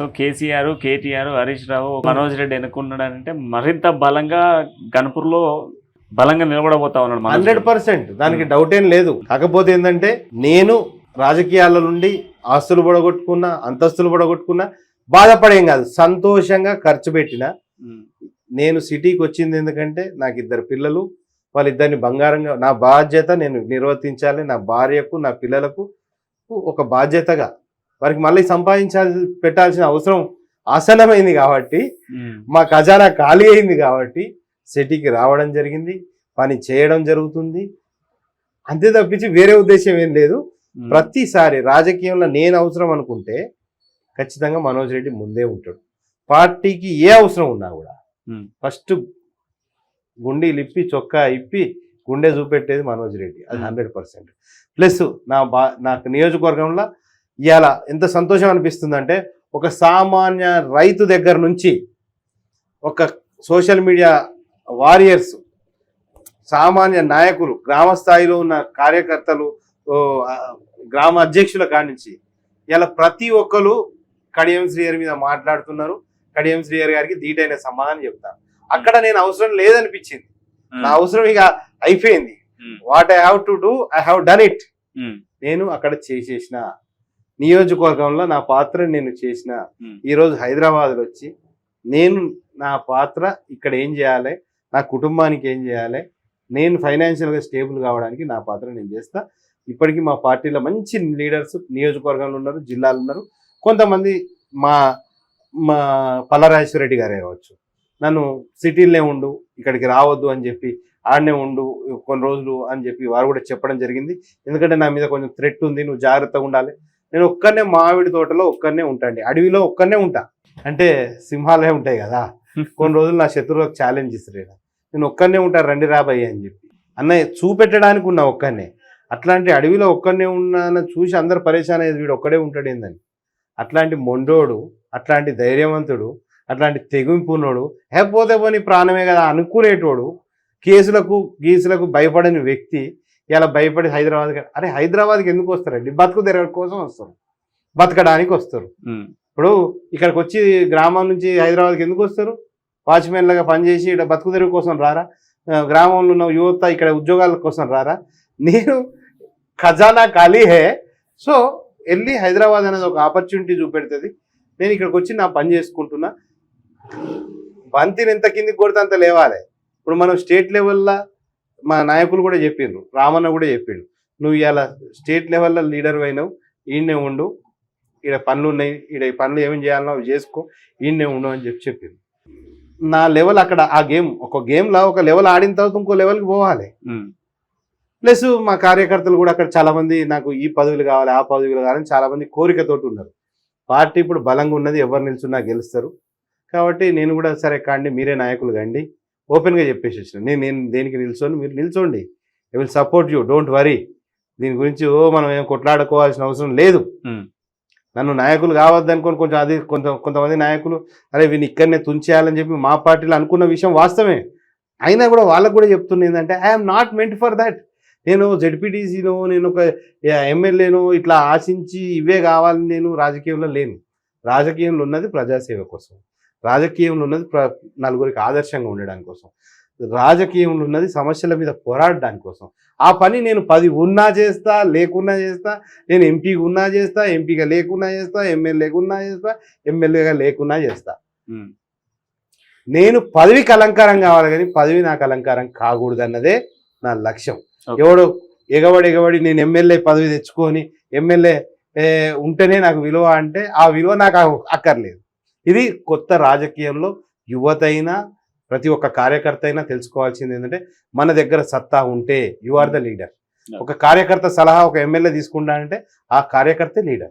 So KCR KTR Harish Rao Manoj Reddy ఎన్నుకున్నాడంటే మరింత బలంగా గణపూర్లో బలంగా నిలబడబోతా ఉన్నాడు హండ్రెడ్. పర్సెంట్. దానికి డౌట్ ఏం లేదు. కాకపోతే ఏంటంటే నేను రాజకీయాల నుండి ఆస్తులు పడగొట్టుకున్నా అంతస్తులు పడగొట్టుకున్నా బాధపడేం కాదు. సంతోషంగా ఖర్చు పెట్టిన ఉమ్, నేను సిటీకి వచ్చింది ఎందుకంటే నాకు ఇద్దరు పిల్లలు వాళ్ళిద్దరిని బంగారంగా నా బాధ్యత నేను నిర్వర్తించాలి. నా భార్యకు నా పిల్లలకు ఒక బాధ్యతగా వారికి మళ్ళీ సంపాదించాల్సి పెట్టాల్సిన అవసరం ఆసనమైంది కాబట్టి మా ఖజానా ఖాళీ అయింది కాబట్టి సిటీకి రావడం జరిగింది పని చేయడం జరుగుతుంది అంతే తప్పించి వేరే ఉద్దేశం ఏం లేదు. ప్రతిసారి రాజకీయంలో నేను అవసరం అనుకుంటే ఖచ్చితంగా మనోజ్ రెడ్డి ముందే ఉంటాడు పార్టీకి ఏ అవసరం ఉన్నా కూడా. ఫస్ట్ గుండీలు ఇప్పి చొక్కా ఇప్పి గుండె చూపెట్టేది మనోజ్ రెడ్డి అది. హండ్రెడ్ పర్సెంట్ ప్లస్ నా బా నాకు నియోజకవర్గంలో ఇవాళ ఎంత సంతోషం అనిపిస్తుందంటే ఒక సామాన్య రైతు దగ్గర నుంచి ఒక సోషల్ మీడియా వారియర్స్ సామాన్య నాయకులు గ్రామ స్థాయిలో ఉన్న కార్యకర్తలు గ్రామ అధ్యక్షుల కాడి నుంచి ఇలా ప్రతి ఒక్కరు కడియం శ్రీహరి మీద మాట్లాడుతున్నారు. కడియం శ్రీహరి గారికి ధీటైన సమాధానం చెప్తాను అక్కడ నేను అవసరం లేదనిపించింది. నా అవసరం ఇక అయిపోయింది. What I have to do I have done it నేను అక్కడ చేసేసిన నియోజకవర్గంలో నా పాత్ర నేను చేసిన. ఈరోజు హైదరాబాద్లో వచ్చి నేను నా పాత్ర ఇక్కడ ఏం చేయాలి? నా కుటుంబానికి ఏం చేయాలి? నేను ఫైనాన్షియల్గా స్టేబుల్ కావడానికి నా పాత్ర నేను చేస్తా. ఇప్పటికీ మా పార్టీలో మంచి లీడర్స్ నియోజకవర్గంలో ఉన్నారు జిల్లాలో ఉన్నారు. కొంతమంది మా మా పల్లరాజేశ్వర రెడ్డి గారే కావచ్చు. నన్ను సిటీలోనే ఉండు ఇక్కడికి రావద్దు అని చెప్పి ఆడనే ఉండు కొన్ని రోజులు అని చెప్పి వారు కూడా చెప్పడం జరిగింది. ఎందుకంటే నా మీద కొంచెం థ్రెట్ ఉంది నువ్వు జాగ్రత్తగా ఉండాలి. నేను ఒక్కనే మామిడి తోటలో ఒక్కనే ఉంటాండి. అడవిలో ఒక్కనే ఉంటా. అంటే సింహాలే ఉంటాయి కదా. కొన్ని రోజులు నా శత్రువులకు ఛాలెంజ్ ఇస్తారు నేను ఒక్కనే ఉంటా రండి రాబయ్య అని చెప్పి. అన్నయ్య చూపెట్టడానికి ఉన్నా ఒక్కనే. అట్లాంటి అడవిలో ఒక్కనే ఉన్నానని చూసి అందరు పరేషాన్ అయ్యేది వీడు ఒక్కడే ఉంటాడు ఏందని. అట్లాంటి మొండోడు అట్లాంటి ధైర్యవంతుడు అట్లాంటి తెగింపున్నోడు హే పోతే పోనీ ప్రాణమే కదా అనుకునేటోడు కేసులకు గీసులకు భయపడని వ్యక్తి ఇలా భయపడి హైదరాబాద్ అరే హైదరాబాద్కి ఎందుకు వస్తారండి? బతుకు తెరవడం కోసం వస్తారు. బతకడానికి వస్తారు. ఇప్పుడు ఇక్కడికి వచ్చి గ్రామం నుంచి హైదరాబాద్కి ఎందుకు వస్తారు? వాచ్మెన్ లాగా పనిచేసి ఇక్కడ బతుకు తెరువు కోసం రారా? గ్రామంలో ఉన్న యువత ఇక్కడ ఉద్యోగాల కోసం రారా? నేను ఖజానా ఖాళీ హే. సో వెళ్ళి హైదరాబాద్ అనేది ఒక ఆపర్చునిటీ చూపెడుతుంది. నేను ఇక్కడికి వచ్చి నా పని చేసుకుంటున్నా. బంతిని ఎంత కిందికి కొడితే అంత లేవాలి. ఇప్పుడు మనం స్టేట్ లెవెల్లో మా నాయకులు కూడా చెప్పిండ్రు రామన్న కూడా చెప్పిండు నువ్వు ఇలా స్టేట్ లెవెల్లో లీడర్ అయినావు ఈయనే ఉండు ఈడ పనులు ఉన్నాయి ఈడ ఈ పనులు ఏమేమి చేయాలనో అవి చేసుకో ఈయనే ఉండు అని చెప్పి చెప్పింది నా లెవెల్ అక్కడ ఆ గేమ్ ఒక గేమ్లో ఒక లెవెల్ ఆడిన తర్వాత ఇంకో లెవెల్కి పోవాలి. ప్లస్ మా కార్యకర్తలు కూడా అక్కడ చాలా మంది నాకు ఈ పదవులు కావాలి ఆ పదవులు కావాలని చాలా మంది కోరికతోటి ఉన్నారు. పార్టీ ఇప్పుడు బలంగా ఉన్నది ఎవరు నిల్చున్నా గెలుస్తారు. కాబట్టి నేను కూడా సరే కాండి మీరే నాయకులు కండి. ఓపెన్గా చెప్పేసి వచ్చిన నేను నేను దేనికి నిల్చోని? మీరు నిల్చోండి. I will support you. Don't worry. దీని గురించి ఓ మనం ఏం కొట్లాడుకోవాల్సిన అవసరం లేదు. నన్ను నాయకులు కావద్దనుకొని కొంచెం అది కొంత కొంతమంది నాయకులు అరే వీని ఇక్కడనే తుంచేయాలని చెప్పి మా పార్టీలో అనుకున్న విషయం వాస్తవమే. అయినా కూడా వాళ్ళకు కూడా చెప్తున్నా ఏంటంటే I'm not meant for that నేను జెడ్పీటీసీనో నేను ఒక ఎమ్మెల్యేనో ఇట్లా ఆశించి ఇవే కావాలని నేను రాజకీయంలో లేను. రాజకీయంలో ఉన్నది ప్రజాసేవ కోసం. రాజకీయంలో ఉన్నది నలుగురికి ఆదర్శంగా ఉండడానికి కోసం. రాజకీయంలో ఉన్నది సమస్యల మీద పోరాడడానికి కోసం. ఆ పని నేను పది ఉన్నా చేస్తా లేకున్నా చేస్తా నేను ఎంపీగా ఉన్నా చేస్తా ఎంపీగా లేకున్నా చేస్తా ఎమ్మెల్యేగా ఉన్నా చేస్తా ఎమ్మెల్యేగా లేకున్నా చేస్తా. నేను పదవికి అలంకారం కావాలి కానీ పదవి నాకు అలంకారం కాకూడదు అన్నదే నా లక్ష్యం. ఎవడు ఎగబడి ఎగబడి నేను ఎమ్మెల్యే పదవి తెచ్చుకొని ఎమ్మెల్యే ఉంటేనే నాకు విలువ అంటే ఆ విలువ నాకు అక్కర్లేదు. ఇది కొత్త రాజకీయంలో యువత అయినా ప్రతి ఒక్క కార్యకర్త అయినా తెలుసుకోవాల్సింది ఏంటంటే మన దగ్గర సత్తా ఉంటే యు ఆర్ ద లీడర్. ఒక కార్యకర్త సలహా ఒక ఎమ్మెల్యే తీసుకుంటా అంటే ఆ కార్యకర్తే లీడర్